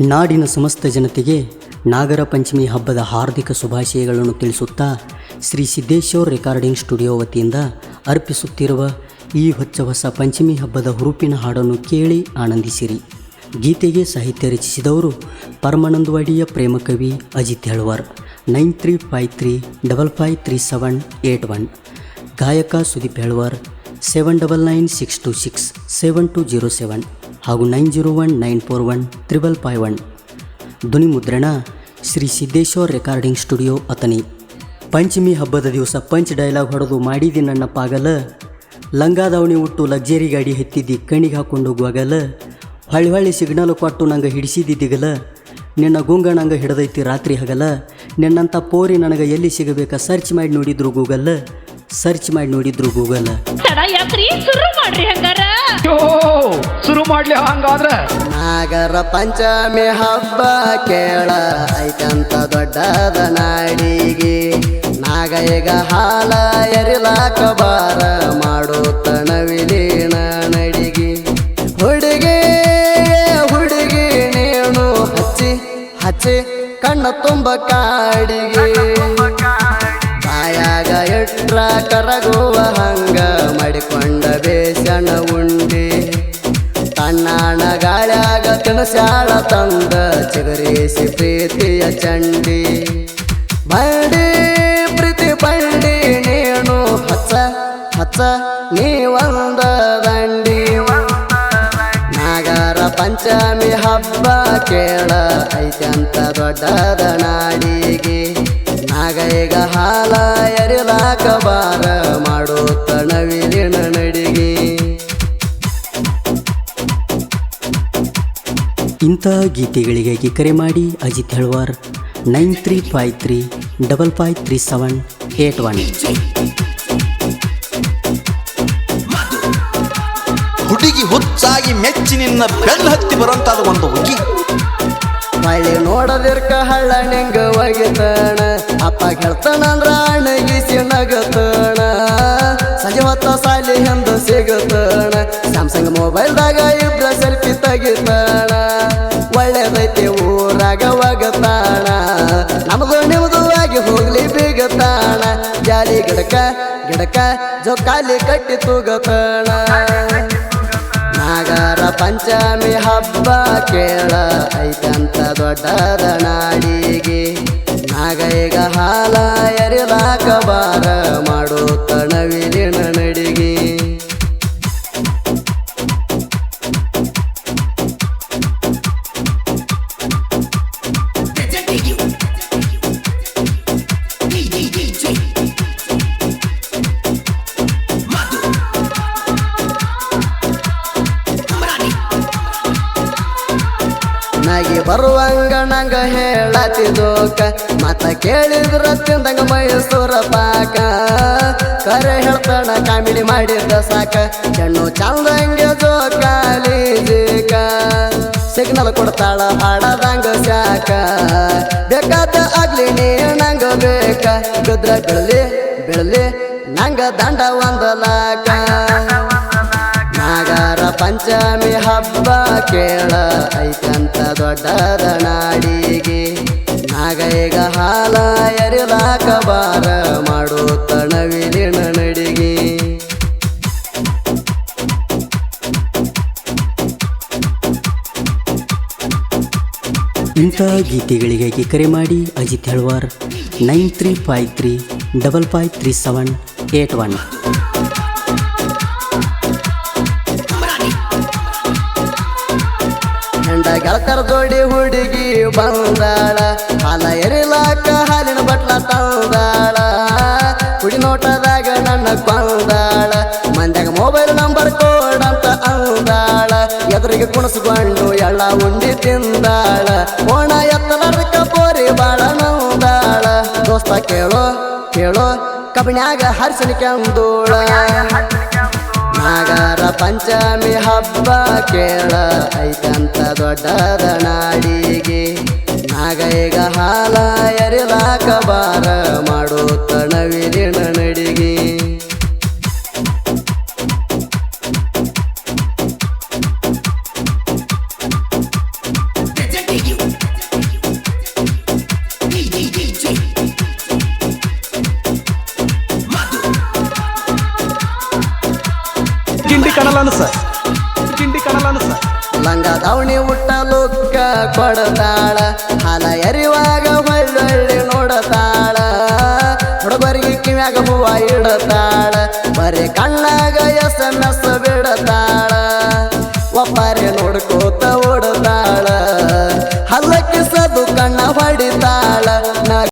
ನಾಡಿನ ಸಮಸ್ತ ಜನತೆಗೆ ನಾಗರ ಪಂಚಮಿ ಹಬ್ಬದ ಹಾರ್ದಿಕ ಶುಭಾಶಯಗಳನ್ನು ತಿಳಿಸುತ್ತಾ ಶ್ರೀ ಸಿದ್ದೇಶ್ವರ್ ರೆಕಾರ್ಡಿಂಗ್ ಸ್ಟುಡಿಯೋ ವತಿಯಿಂದ ಅರ್ಪಿಸುತ್ತಿರುವ ಈ ಹೊಚ್ಚ ಹೊಸ ಪಂಚಮಿ ಹಬ್ಬದ ಹುರುಪಿನ ಹಾಡನ್ನು ಕೇಳಿ ಆನಂದಿಸಿರಿ. ಗೀತೆಗೆ ಸಾಹಿತ್ಯ ರಚಿಸಿದವರು ಪರಮಾನಂದವಾಡಿಯ ಪ್ರೇಮಕವಿ Ajith Helwar. Nine three five three double five three seven eight one. ಗಾಯಕ Sudeep Helwar, seven double nine six two six, seven two zero seven. ಹಾಗೂ nine zero one nine four one triple five one. ಧ್ವನಿ ಮುದ್ರಣ Shri Siddeshwar recording studio Athani Panchami ಹಬ್ಬದ ದಿವಸ punch dialogue ಹೊಡೆದು ಮಾಡಿದಿ ನನ್ನ ಪಾಗಲ. ಲಂಗಾದವಣಿ ಉಟ್ಟು ಲಗ್ಜರಿ ಗಾಡಿ ಹತ್ತಿದ್ದಿ ಕಣಿಗೆ ಹಾಕೊಂಡು ಹೋಗುವಾಗಲ ಹೊಳ್ಳಿ ಹೊಳ್ಳಿ ಸಿಗ್ನಲ್ ಕೊಟ್ಟು ನಂಗೆ ಹಿಡಿಸಿದಿದ್ದಿಗಲ ನಿನ್ನ ಗುಂಗ ನಂಗೆ ಹಿಡ್ದೈತಿ ರಾತ್ರಿ ಹಗಲ. ನಿನ್ನಂಥ ಪೋರಿ ನನಗೆ ಎಲ್ಲಿ ಸಿಗಬೇಕ ಸರ್ಚ್ ಮಾಡಿ ನೋಡಿದ್ರು ಗೂಗಲ್. ಸರ್ಚ್ ಮಾಡಿ ನೋಡಿದ್ರು ಗೂಗಲ್ ತಡ ಯಾಕ್ರಿ ಶುರು ಮಾಡ್ರಿ ಹಂಗಾರ. ಯೋ ಶುರು ಮಾಡ್ಲಿ ಹಂಗಾದ್ರೆ. ನಾಗರ ಪಂಚಮಿ ಹಬ್ಬ ಕೇಳ ಐತಂತ ದೊಡ್ಡದ ನಾಡಿಗೆ. ನಾಗ ಈಗ ಹಾಲ ಎರಿಲಾಕ ಬಾರ ಮಾಡೋ ವಿಲೀನ ನಡಿಗೆ. ಹುಡುಗಿ ಹುಡುಗಿ ನೀನು ಹಚ್ಚಿ ಹಚ್ಚಿ ಕಣ್ಣ ತುಂಬ ಕಾಡಿಗೆ. ಬಾಯಾಗ ಎಟ್ರ ಕರಗುವ ಹಂಗ ಮಾಡಿಕೊಂಡ ಬೇಸಣ ಉಂಡಿ. ತಣ್ಣಾಣ ಗಾಳ್ಯಾಗ ತಿನಸ್ಯಾಳ ತಂದ ಚಿಗರೇಸಿ ಪ್ರೀತಿಯ ಚಂಡಿ. ಬಂಡಿ, ಪ್ರೀತಿ ಬಂಡಿ ನೀನು ಹಚ್ಚ ಹಚ್ಚ ನೀವಂದ ದಂಡಿ. ನಾಗರ ಪಂಚಮಿ ಹಬ್ಬ ಕೇಳ ಐತಂತ ದೊಡ್ಡದ ನಾಡಿಗೆ ಈಗ ಹಾಲ ಎರಿಲಾಕ ಬಾರ ಮಾಡೋ ನವಿಲಿನ ನಡಿಗೆ. ಇಂಥ ಗೀತೆಗಳಿಗಾಗಿ ಕರೆ ಮಾಡಿ Ajith Helwar nine three five three double five three seven eight one. ಹುಡುಗಿ ಹುಚ್ಚಾಗಿ ಮೆಚ್ಚಿ ನಿನ್ನ ಬೆನ್ನು ಹತ್ತಿ ಬರುವಂತಹ ಒಂದು ಹುಡುಗಿ. ಮಳೆ ನೋಡದಿರ್ಕ ಹಳ್ಳ ನಿಂಗವಾಗಿದ್ದಾಣ ಅಪ್ಪ ಗೆಳ್ತಾನಂದ್ರ ಈಸಿ ನಗತಾಣ ಸಂಜೆ ಹೊತ್ತ ಸಾಲಿ ಎಂದು ಸಿಗತಾಣ ಸ್ಯಾಮ್ಸಂಗ್ ಮೊಬೈಲ್ದಾಗ ಇಬ್ಬರ ಸೆಲ್ಫಿ ತೆಗಿತಾಣ ಒಳ್ಳೇದೈತಿ ಊರಾಗ ಒಗತಾಣ ನಮ್ದು ನಿಮ್ದು ಆಗಿ ಹೋಗ್ಲಿ ಬಿಗತಾಣ ಜಾಲಿ ಗಿಡಕ ಗಿಡಕ ಜೋಕಾಲಿ ಕಟ್ಟಿ ತೂಗತಾಣ ನಾಗರ ಪಂಚಮಿ ಹಬ್ಬ ಕೇಳ ಐತಂತ ದೊಡ್ಡದ ಬರುವಂಗ ನಂಗ ಹೇಳತಿದೋಕ. ಮತ ಕೇಳಿದ್ರ ತಿಂದಂಗ ಮೈಸೂರ ಪಾಕ. ಕರೆ ಹೇಳ್ತಾನ ಕಾಮಿಡಿ ಮಾಡಿದ್ದ ಸಾಕ. ಹೆಣ್ಣು ಚಂದಂಗೆ ಜೋಕಾಲಿ ಜೀಕ ಸಿಗ್ನಲ್ ಕೊಡ್ತಾಳ ಹಾಡದಂಗ ಸಾಕ ಬೇಕಾದ ಆಗ್ಲಿ ನೀ ನಂಗ ಬೇಕ. ಗದ್ರ ಬೆಳಲಿ ಬೆಳಲಿ ನಂಗ ದಂಡ ಪಂಚಮಿ ಹಬ್ಬ ಕೇಳ ಐತಂತ ದೊಡ್ಡದ ನಾಡಿಗೆ. ನಾಗೈಗ ಹಾಲ ಎರಿಲಾಕ ಬಾರ ಮಾಡುತ್ತ ನವಿಲಿನ ನಡಿಗೆ ಇಂಥ ಗೀತೆಗಳಿಗಾಗಿ ಕರೆ ಮಾಡಿ Ajith Helwar nine three five three double five three seven eight one. ಹೆಂಡ ದೊಡ್ಡಿ ಹುಡುಗಿ ಬಂದಾಳ. ಹಾಲ ಎರಿಲಾಕ ಹಾಲಿನ ಬಟ್ಲ ತಂದಾಳ. ಕುಡಿ ನೋಟದಾಗ ನನ್ನ ಬಂದಾಳ. ಮಂದ್ಯಾಗ ಮೊಬೈಲ್ ನಂಬರ್ ಕೊಡಂತ ಅಂದಾಳ. ಎದುರಿಗೆ ಕುಣಿಸ್ಕೊಂಡು ಎಳ್ಳ ಉಂಡಿ ತಿಂದಾಳ. ಕೋಣ ಎತ್ತಲರ್ಕ ಪೋರಿ ಬಾಳ ನಂದಾಳ. ದೋಸ್ತ ಕೇಳೋ ಕೇಳೋ ಕಬಿನ್ಯಾಗ ಹರಿಸಲಿಕ್ಕೆ ಕೆಂದೋಳ. ನಾಗರ ಪಂಚಮಿ ಹಬ್ಬ ಕೇಳ ಐತಂತ ದೊಡ್ಡದ ನಾಡಿಗೆ. ನಾಗೈಗ ಹಾಲ ಎರಿಲಾಕ ಬಾರ ಮಾಡೋ ತಣವಿರಿಣ ನಡಿಗೆ ತಿಂಡಿ ಕಣಲ್ಲ ಅನ್ಸ. ತಿಂಡಿ ಕಣಲ್ಲ ಅನ್ಸ. ಲಂಗ ದಾವಣಿ ಉಟ್ಟ ಲುಕ್ಕ ಕೊಡತಾಳ. ಹಾಲ ಎರಿವಾಗ ಹೊಳ್ಳೊಳ್ಳಿ ನೋಡತಾಳ. ಹುಡುಗರಿಗೆ ಕಿವ್ಯಾಗ ಹೂವ ಇಡತಾಳ. ಬರೀ ಕಣ್ಣಾಗ ಎಸ್ ಎಸ್ ಬಿಡತಾಳ. ಒಬ್ಬರೇ ನೋಡ್ಕೋತ